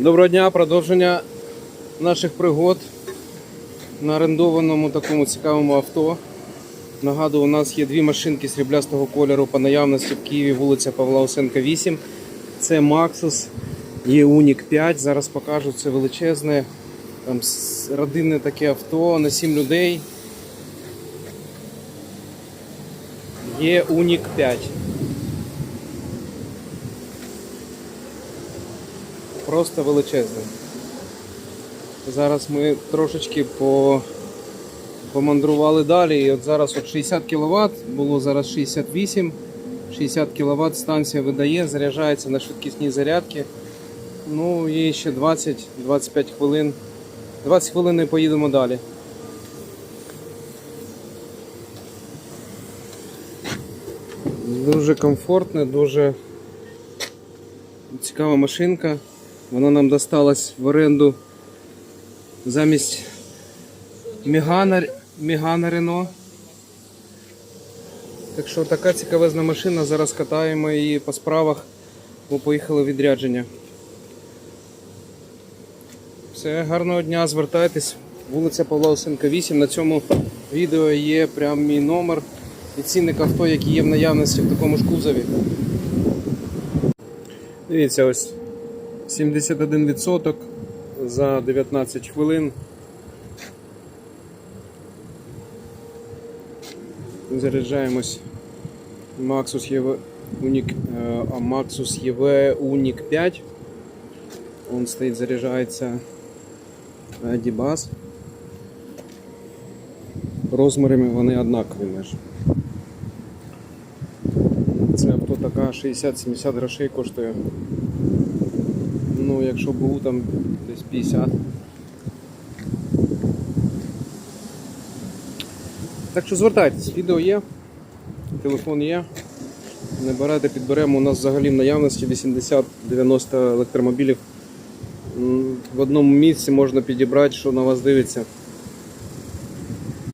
Доброго дня, продовження наших пригод на орендованому такому цікавому авто. Нагадую, у нас є дві машинки сріблястого кольору по наявності в Києві, вулиця Павла Осенка 8. Це Maxus, є Uniq 5. Зараз покажу це величезне там, родинне таке авто на 7 людей. Є Uniq 5. Просто величезне. Зараз ми трошечки по... помандрували далі. І от зараз от 60 кВт, було зараз 68. 60 кВт станція видає, заряджається на швидкісній зарядці. Ну і ще 20-25 хвилин. 20 хвилин і поїдемо далі. Дуже комфортне, дуже цікава машинка. Вона нам досталась в оренду замість Мігана, Мігана Рено. Так що така цікавезна машина. Зараз катаємо її по справах, бо поїхали відрядження. Все, гарного дня, звертайтесь. Вулиця Павла Осенка 8. На цьому відео є прям мій номер і цінник авто, який є в наявності в такому ж кузові. Дивіться, ось 71% за 19 хвилин. Заряджаємось Maxus EV Uniq, е, Maxus EV Uniq 5. Он стоїть, заряджається Dibas. Розмірами вони однакові майже. Це авто така 60-70 грошей коштує. Ну, якщо БУ там десь 50. Так що звертайтесь, відео є, телефон є. Не берете, підберемо. У нас взагалі в наявності 80-90 електромобілів. В одному місці можна підібрати, що на вас дивиться.